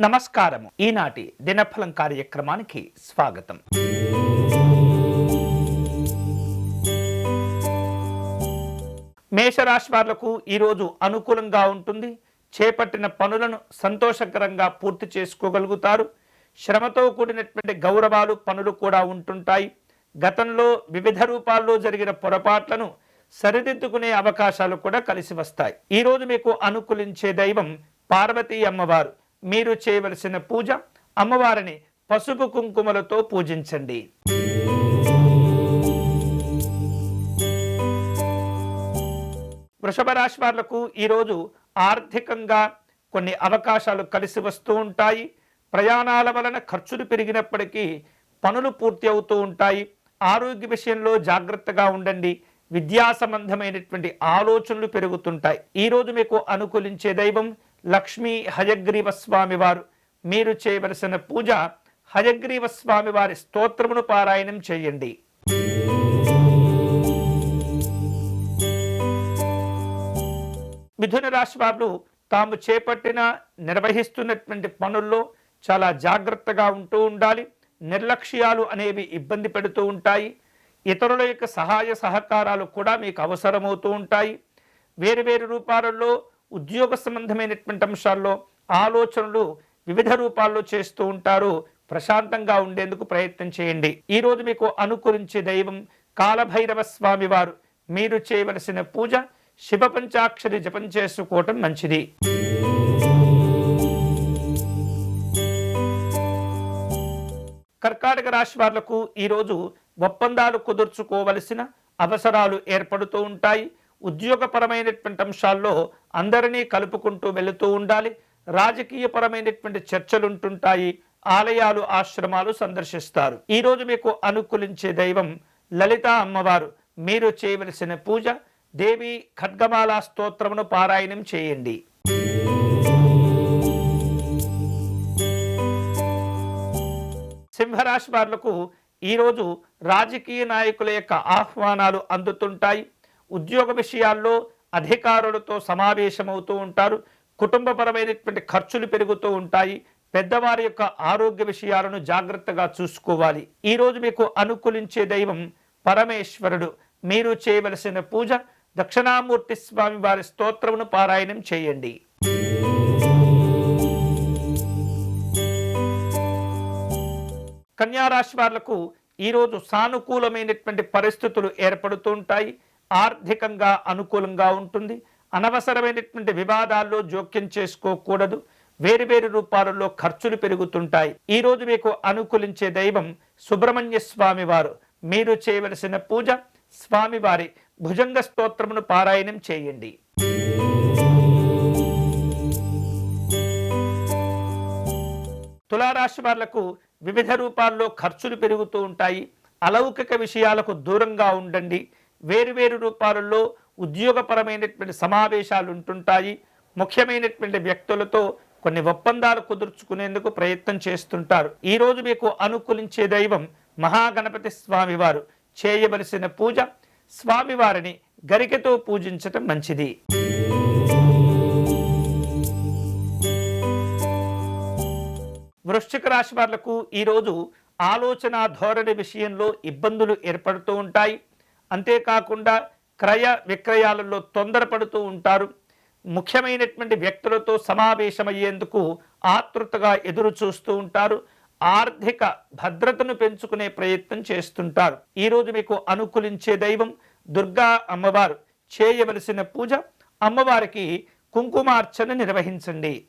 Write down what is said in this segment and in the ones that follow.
నమస్కారము. ఈనాటి దినఫలం కార్యక్రమానికి స్వాగతం. మేషరాశి వాళ్ళకు ఈరోజు అనుకూలంగా ఉంటుంది. చేపట్టిన పనులను సంతోషకరంగా పూర్తి చేసుకోగలుగుతారు. శ్రమతో కూడినటువంటి గౌరవాలు పనులు కూడా ఉంటుంటాయి. గతంలో వివిధ రూపాల్లో జరిగిన పొరపాట్లను సరిదిద్దుకునే అవకాశాలు కూడా కలిసి వస్తాయి. ఈరోజు మీకు అనుకూలించే దైవం పార్వతీ అమ్మవారు. మీరు చేయవలసిన పూజ అమ్మవారిని పసుపు కుంకుమలతో పూజించండి. వృషభ రాశి వాళ్ళకు ఈరోజు ఆర్థికంగా కొన్ని అవకాశాలు కలిసి వస్తూ ఉంటాయి. ప్రయాణాల వలన ఖర్చులు పెరిగినప్పటికీ పనులు పూర్తి అవుతూ ఉంటాయి. ఆరోగ్య విషయంలో జాగ్రత్తగా ఉండండి. విద్యా సంబంధమైనటువంటి ఆలోచనలు పెరుగుతుంటాయి. ఈరోజు మీకు అనుకూలించే దైవం లక్ష్మీ హయగ్రీవ స్వామి వారు మీరు చేయవలసిన పూజ హయగ్రీవ స్వామి వారి స్తోత్రమును పారాయణం చేయండి. మిథున రాశి వారు తాము చేపట్టిన నిర్వహిస్తున్నటువంటి పనుల్లో చాలా జాగ్రత్తగా ఉంటూ ఉండాలి. నిర్లక్ష్యాలు అనేవి ఇబ్బంది పెడుతూ ఉంటాయి. ఇతరుల యొక్క సహాయ సహకారాలు కూడా మీకు అవసరమవుతూ ఉంటాయి. వేరు వేరు రూపాలలో ఉద్యోగ సంబంధమైనటువంటి అంశాల్లో ఆలోచనలు వివిధ రూపాల్లో చేస్తూ ఉంటారు. ప్రశాంతంగా ఉండేందుకు ప్రయత్నం చేయండి. ఈరోజు మీకు అనుకరించే దైవం కాలభైరవ స్వామి వారు. మీరు చేయవలసిన పూజ శివ పంచాక్షరి జపం చేసుకోవటం మంచిది. కర్కాటక రాశి వాళ్ళకు ఈరోజు ఒప్పందాలు కుదుర్చుకోవలసిన అవసరాలు ఏర్పడుతూ ఉంటాయి. ఉద్యోగపరమైనటువంటి అంశాల్లో అందరినీ కలుపుకుంటూ వెళుతూ ఉండాలి. రాజకీయపరమైనటువంటి చర్చలు ఉంటుంటాయి ఆలయాలు ఆశ్రమాలు సందర్శిస్తారు. ఈరోజు మీకు అనుకూలించే దైవం లలిత అమ్మవారు. మీరు చేయవలసిన పూజ దేవి ఖడ్గమాల స్తోత్రమును పారాయణం చేయండి. సింహరాశి వారులకు ఈరోజు రాజకీయ నాయకుల యొక్క ఆహ్వానాలు అందుతుంటాయి. ఉద్యోగ విషయాల్లో అధికారులతో సమావేశమవుతూ ఉంటారు. కుటుంబపరమైనటువంటి ఖర్చులు పెరుగుతూ ఉంటాయి. పెద్దవారి యొక్క ఆరోగ్య విషయాలను జాగ్రత్తగా చూసుకోవాలి. ఈరోజు మీకు అనుకూలించే దైవం పరమేశ్వరుడు. మీరు చేయవలసిన పూజ దక్షిణామూర్తి స్వామి వారి స్తోత్రమును పారాయణం చేయండి. కన్యారాశి వాళ్ళకు ఈరోజు సానుకూలమైనటువంటి పరిస్థితులు ఏర్పడుతూ ఉంటాయి. ఆర్థికంగా అనుకూలంగా ఉంటుంది. అనవసరమైనటువంటి వివాదాల్లో జోక్యం చేసుకోకూడదు. వేరువేరు రూపాలలో ఖర్చులు పెరుగుతుంటాయి. ఈరోజు మీకు అనుకూలించే దైవం సుబ్రహ్మణ్య స్వామి వారు మీరు చేయవలసిన పూజ స్వామివారి భుజంగ స్తోత్రమును పారాయణం చేయండి. తులారాశి వాళ్ళకు వివిధ రూపాల్లో ఖర్చులు పెరుగుతూ ఉంటాయి. అలౌకిక విషయాలకు దూరంగా ఉండండి. వేరువేరు రూపాలలో ఉద్యోగపరమైనటువంటి సమావేశాలు ఉంటుంటాయి. ముఖ్యమైనటువంటి వ్యక్తులతో కొన్ని ఒప్పందాలు కుదుర్చుకునేందుకు ప్రయత్నం చేస్తుంటారు. ఈరోజు మీకు అనుకూలించే దైవం మహాగణపతి స్వామివారు. చేయవలసిన పూజ స్వామివారిని గరికతో పూజించటం మంచిది. వృశ్చిక రాశి వాళ్ళకు ఈరోజు ఆలోచన ధోరణి విషయంలో ఇబ్బందులు ఏర్పడుతూ ఉంటాయి. అంతేకాకుండా క్రయ విక్రయాలలో తొందరపడుతూ ఉంటారు. ముఖ్యమైనటువంటి వ్యక్తులతో సమావేశమయ్యేందుకు ఆతృతగా ఎదురు చూస్తూ ఉంటారు. ఆర్థిక భద్రతను పెంచుకునే ప్రయత్నం చేస్తుంటారు. ఈరోజు మీకు అనుకూలించే దైవం దుర్గా అమ్మవారు. చేయవలసిన పూజ అమ్మవారికి కుంకుమార్చన నిర్వహించండి.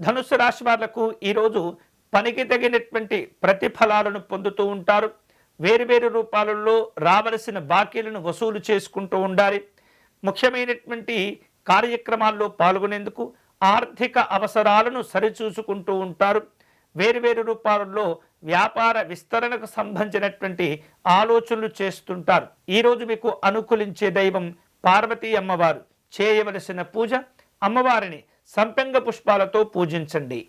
ధనుస్సు రాశి వాళ్ళకు ఈరోజు పనికి తగినటువంటి ప్రతిఫలాలను పొందుతూ ఉంటారు. వేరువేరు రూపాలలో రావలసిన బాకీలను వసూలు చేసుకుంటూ ఉండాలి. ముఖ్యమైనటువంటి కార్యక్రమాల్లో పాల్గొనేందుకు ఆర్థిక అవసరాలను సరిచూసుకుంటూ ఉంటారు. వేరువేరు రూపాలలో వ్యాపార విస్తరణకు సంబంధించినటువంటి ఆలోచనలు చేస్తుంటారు. ఈరోజు మీకు అనుకూలించే దైవం పార్వతీ అమ్మవారు. చేయవలసిన పూజ అమ్మవారిని సంపెంగ పుష్పాలతో పూజించండి.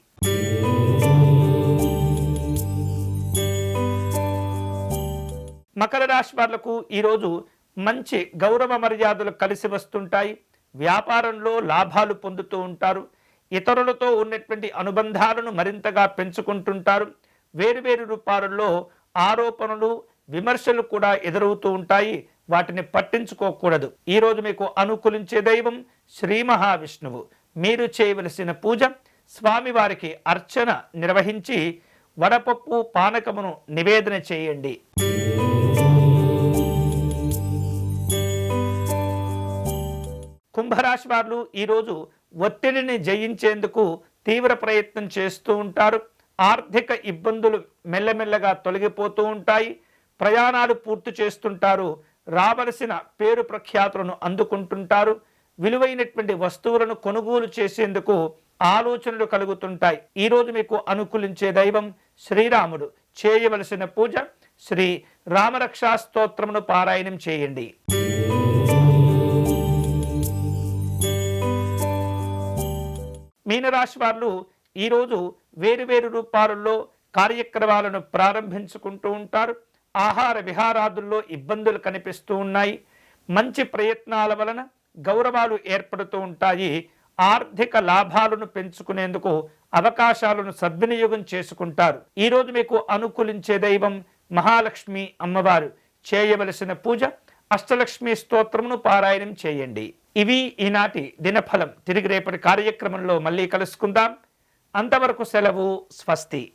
మకర రాశి వాళ్ళకు ఈరోజు మంచి గౌరవ మర్యాదలు కలిసి వస్తుంటాయి. వ్యాపారంలో లాభాలు పొందుతూ ఉంటారు. ఇతరులతో ఉన్నటువంటి అనుబంధాలను మరింతగా పెంచుకుంటుంటారు. వేరువేరు రూపాలలో ఆరోపణలు విమర్శలు కూడా ఎదురవుతూ ఉంటాయి. వాటిని పట్టించుకోకూడదు. ఈరోజు మీకు అనుకూలించే దైవం శ్రీ మహావిష్ణువు. మీరు చేయవలసిన పూజ స్వామివారికి అర్చన నిర్వహించి వడపప్పు పానకమును నివేదన చేయండి. కుంభరాశి వారు ఈరోజు ఒత్తిడిని జయించేందుకు తీవ్ర ప్రయత్నం చేస్తూ ఉంటారు. ఆర్థిక ఇబ్బందులు మెల్లమెల్లగా తొలగిపోతూ ఉంటాయి. ప్రయాణాలు పూర్తి చేస్తుంటారు. రావలసిన పేరు ప్రఖ్యాతులను అందుకుంటుంటారు. విలువైనటువంటి వస్తువులను కొనుగోలు చేసేందుకు ఆలోచనలు కలుగుతుంటాయి. ఈరోజు మీకు అనుకూలించే దైవం శ్రీరాముడు. చేయవలసిన పూజ శ్రీ రామరక్షా స్తోత్రమును పారాయణం చేయండి. మీనరాశి వారు ఈరోజు వేరువేరు రూపాలలో కార్యక్రమాలను ప్రారంభించుకుంటూ ఉంటారు. ఆహార విహారాదుల్లో ఇబ్బందులు కనిపిస్తూ ఉన్నాయి. మంచి ప్రయత్నాల వలన గౌరవాలు ఏర్పడుతూ ఉంటాయి. ఆర్థిక లాభాలను పెంచుకునేందుకు అవకాశాలను సద్వినియోగం చేసుకుంటారు. ఈరోజు మీకు అనుకూలించే దైవం మహాలక్ష్మి అమ్మవారు. చేయవలసిన పూజ అష్టలక్ష్మి స్తోత్రమును పారాయణం చేయండి. ఇవి ఈనాటి దినఫలం. తిరిగి రేపటి కార్యక్రమంలో మళ్ళీ కలుసుకుందాం. అంతవరకు సెలవు స్వస్తి.